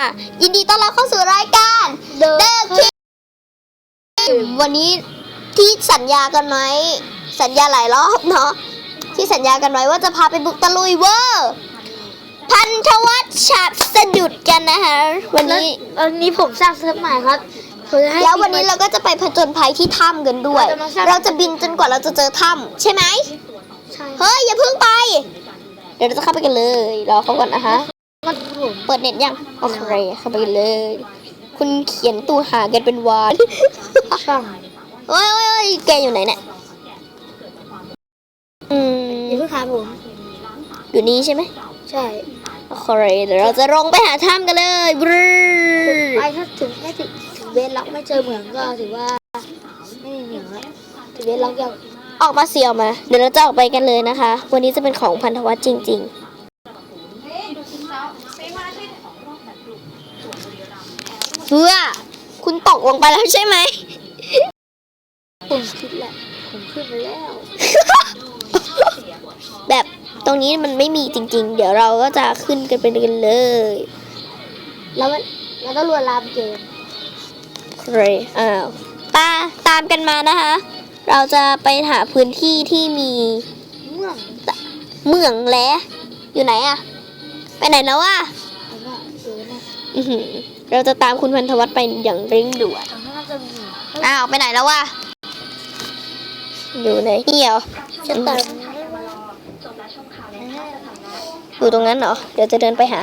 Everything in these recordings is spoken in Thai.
อะยินดีต้อนรับเข้าสู่รายการ The The King วันนี้ที่สัญญากันไว้สัญญาหลายรอบเนาะที่สัญญากันไว้ว่าจะพาไปบุกตะลุยเวอร์พันธวัฒน์ฉับสะดุดกันนะคะวันนี้วันนี้ผมสร้างเซิร์ฟใหม่ครับผมจะให้แล้ววันนี้เราก็จะไปผจญภัยที่ถ้ำกันด้วย เราจะมาสร้างเราจะบินจนกว่าเราจะเจอถ้ำใช่ไหมใช่เฮ้ยอย่าเพิ่งไป เดี๋ยวเราจะเข้าไปกันเลยรอเขาก่อนนะคะ มันผมเปิดเน็ตยังโอเคเข้าไปกันเลย คุณเขียนตู้หากันเป็นวานช่องโอ้ยโอ้ยโอ้ยแกอยู่ไหนเนี่ยอือย่าเพิ่มงถามผมอยู่นี่ใช่ไหมใช่โอเคเดี๋ยวเราจะลงไปหาถ้ำกันเลยบรื้ไปถ้าถึงไม่ถึงถึงเวทล็อกไม่เจอเหมืองก็ถือว่าไม่มีเหมืองแล้วถึงเวทล็อกยังออกมาเสียวมา เดี๋ยวเราจะออกไปกันเลยนะคะ วันนี้จะเป็นของพันธวัฒน์จริง ๆ เพื่อคุณตกลงไปแล้วใช่ไหมผมคิดแหละผมขึ้นไปแล้ว แบบตรงนี้มันไม่มีจริง ๆ เดี๋ยวเราก็จะขึ้นกันไปกันเลย แล้วมันแล้วก็ลวนลามเกมเคยอ้าวตาตามกันมานะคะ เราจะไปหาพื้นที่ที่มี เมืองเหมืองแล้อยู่ไหนอะ ไปไหนแล้วอะเจอนะอื้อหือเราจะตามคุณพันธวัฒน์ไปอย่างเร่งด่วนอ้าวไปไหนแล้ววะอยู่ไหนนี่เหรอจะตามอยู่ตรงนั้นเหรอ เดี๋ยวจะเดินไปหา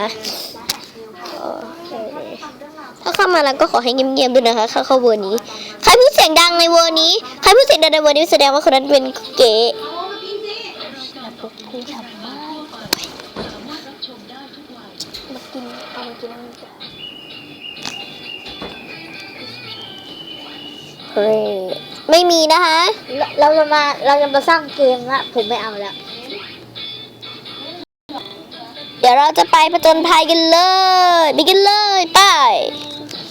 ถ้าเข้ามาแล้วก็ขอให้เงียบๆด้วยนะคะเข้าเข้าเวอร์นี้ ใครพูดเสียงดังในเวอร์นี้ ใครพูดเสียงดังในเวอร์นี้แสดงว่าคนนั้นเป็นเก๋ กูทำไม่มากินเอามากินเอามากินเฮ้ยไม่มีนะคะเราเราจะมาเราจะมาสร้างเกมละผมไม่เอาแล้ว เดี๋ยวเราจะไปผจญภัยกันเลยไปกันเลยไป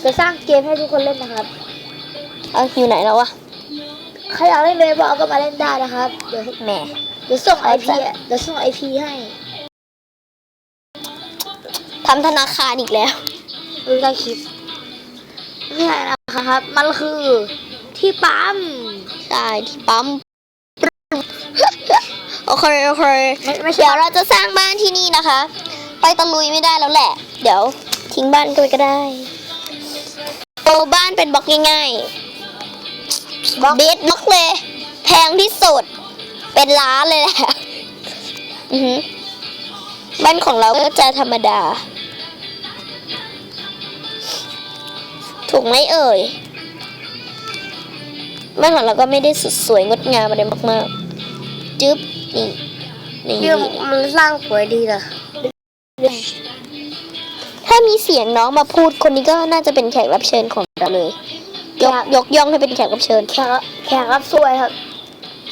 จะสร้างเกมให้ทุกคนเล่นนะครับ เอาอยู่ไหนแล้ววะใครอยากเล่นเบสบอลก็มาเล่นได้นะครับ เดี๋ยวแหมเดี๋ยวส่งไอเอาพีจ้ะเดี๋ยวส่งไอพีให้ ทำธนาคารอีกแล้วดูได้คลิปไม่ใช่นะครับ มันคือที่ปั๊มใช่ที่ปั๊มโอเคโอเคไม่ไม่ใช่เดี๋ยวเราจะสร้างบ้านที่นี่นะคะ ไปตะลุยไม่ได้แล้วแหละ เดี๋ยวทิ้งบ้านกันไปก็ได้โตบ้านเป็นบล็อกง่ายๆบล็อกเบสบล็อกเลย แพงที่สุด เป็นล้านเลยแหละอือหือบ้านของเราก็จะธรรมดา ถูกไหมเอ่ยบ้านของเราก็ไม่ได้สุดสวยงดงามอะไรมาก ๆ จึ๊บนี่นี่เรื่องมันสร้างสวยดีนะถ้ามีเสียงน้องมาพูดคนนี้ก็น่าจะเป็นแขกรับเชิญของเราเลย ยกยกย่องให้เป็นแขกรับเชิญ แขกรับแขกรับสวยครับ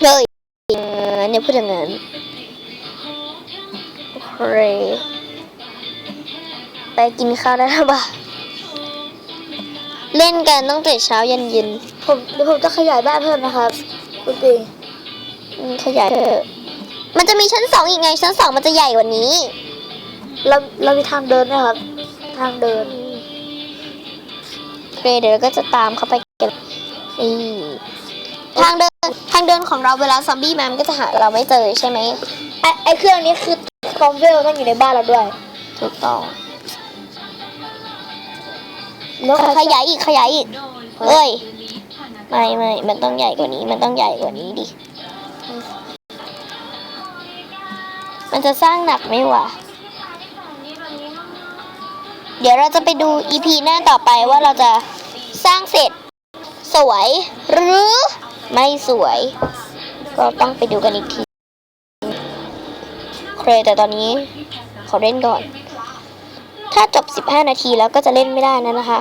เลยงั้นเนี่ยพูดอย่างนั้นโอเคไปกินข้าวได้แล้วป่ะ เล่นกันตั้งแต่เช้ายันเย็นผมเดี๋ยวผมจะขยายบ้านเพิ่มนะครับคุณปีอืมขยายเถอะมันจะมีชั้นสองอีกไงชั้นสองมันจะใหญ่กว่านี้ เราเรามีทางเดินนะครับ ทางเดินโอเคเดี๋ยวเราก็จะตามเข้าไปกันนี่ทางเดินทางเดินของเราเวลาซอมบี้มามันก็จะหาเราไม่เจอใช่ไหมไอไอเครื่องนี้คือคอมเวลต้องอยู่ในบ้านเราด้วย ถูกต้อง แล้วขยายอีกขยายอีกเอ้ยไม่ไม่มันต้องใหญ่กว่านี้ มันต้องใหญ่กว่านี้ดิมันจะสร้างหนักไหมวะเดี๋ยวเราจะไปดูอีพีหน้าต่อไปว่าเราจะสร้างเสร็จ สวย หรือไม่สวย ก็ต้องไปดูกันอีกทีโอเคแต่ตอนนี้ขอเล่นก่อน ถ้าจบ 15 นาทีแล้วก็จะเล่นไม่ได้นะนะคะ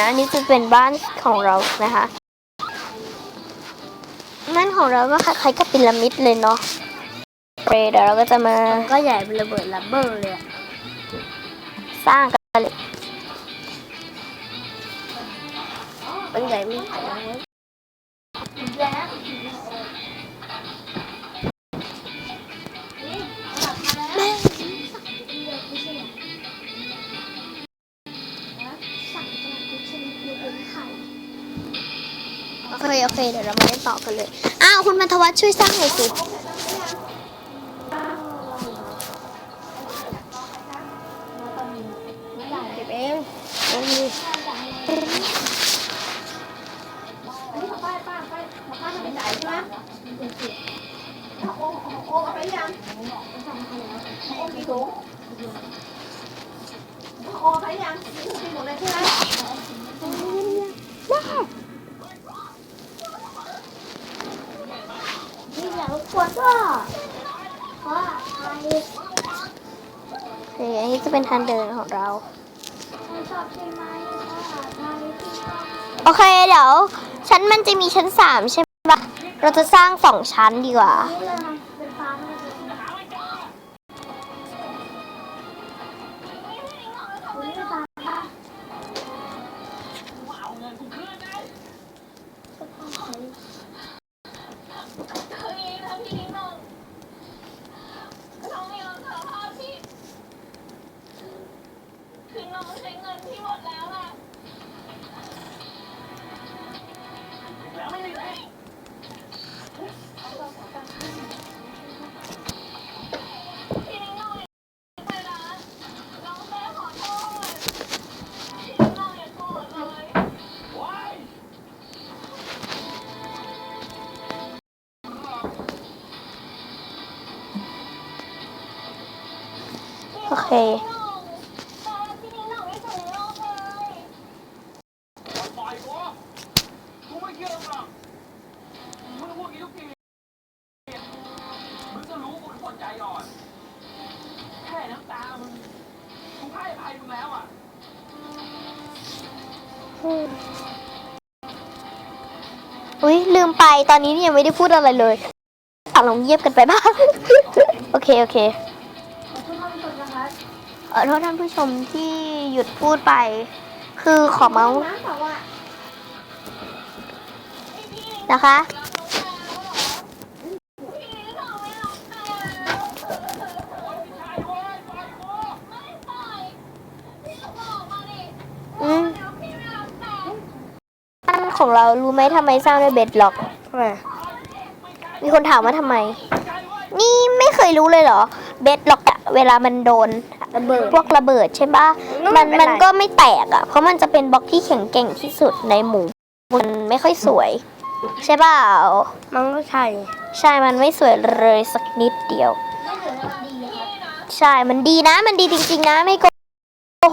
นะ นี่จะเป็นบ้านของเรานะคะบ้านของเราก็คล้ายๆกับพีระมิดเลยเนาะเครเดี๋ยวเราก็จะมาก็ใหญ่เป็นระเบิดลับเบอร์เลยอะสร้างกันเลยเป็นใหญ่ไม่ใหญ่ เลยโอเคเดี๋ยวเรามาเล่นต่อกันเลย อ้าวคุณมันทวัฒช่วยสร้างหน่อยสิ นี่าวนก็เพราใครโอเคอันนี้จะเป็นทางเดินของเรา ชอบใช่ไหมว่าใครที่ชอบโอเคเดี๋ยวชั้นมันจะมีชั้นสามใช่ปะเราจะสร้างสองชั้นดีกว่า นี่เลย อะอุ้ยลืมไปตอนนี้นี่ยังไม่ได้พูดอะไรเลยอะลองเงียบกันไปบ้าง โอเค โอเค เออโทษท่านผู้ชมที่หยุดพูดไป คือขอเมาส์น้ำบอกว่านะคะ อืมบ้านของเรารู้ไหมทำไมสร้างด้วยเบดล็อกทำไมมีคนถามว่าทำไม นี่ไม่เคยรู้เลยเหรอ เบดล็อกอะเวลามันโดน ระเบิด พวกระเบิดใช่ปะมัมันนไม่เป็นไร มันก็ไม่แตกอะเพราะมันจะเป็นบล็อกที่แข็งแกร่งที่สุดในหมู่มันไม่ค่อยสวย ใช่เปล่ามันก็ใช่ใช่มันไม่สวยเลยสักนิดเดียวไม่เหลือแล้วมันดีอะครับใช่มันดีนะ มันดีจริงๆนะไม่โกง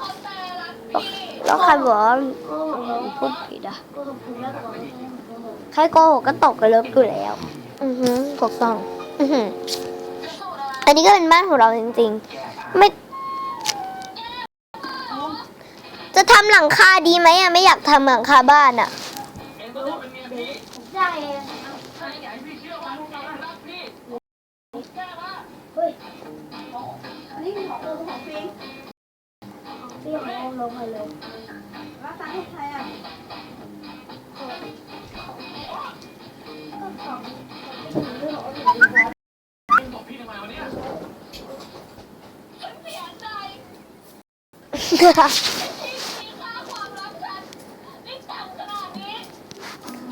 แล้วใครบอกว่าพูดผิดอะกูกับคุณแล้วก่อนใครโกหกก็ตกกันเลิฟอยู่แล้ว อือหือถูกต้อง อือหืออันนี้ก็เป็นบ้านของเราจริงๆ ไม่ ทำหลังคาดีไหมอะไม่อยากทำหลังคาบ้านอะเองก็ต้องเป็นเมียพี่ได้เองใครอยากให้พี่เชื่อว่าลูกเรารักพี่แก้าเฮ้ยนี่ของเออของฟิงฟิงของลงไปเลยว่าตังค์ใครอะก็ของเรื่องอะไรมรักฉันนี่ต่ำขนาดนี้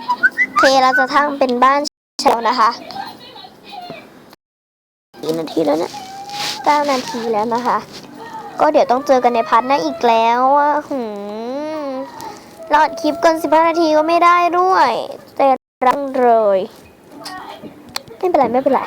โอ เคเราจะทั้งเป็นบ้านเชลนะคะกี่นาทีแล้วเนี่ยเก้านาทีแล้วนะคะ ก็เดี๋ยวต้องเจอกันในพาร์ทหน้าอีกแล้วอะหืมรอดคลิปเกินสิบห้านาทีก็ไม่ได้ด้วย แต่รังเลย ไม่เป็นไร ไม่เป็นไร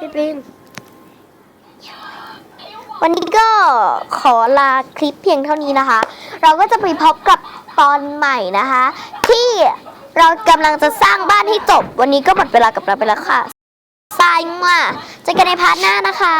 พี่ปิงวันนี้ก็ขอลาคลิปเพียงเท่านี้นะคะ เราก็จะไปพบกับตอนใหม่นะคะ ที่เรากำลังจะสร้างบ้านให้จบ วันนี้ก็หมดเวลากับเราไปแล้วค่ะสายมาเจอกันในพาร์ทหน้านะคะ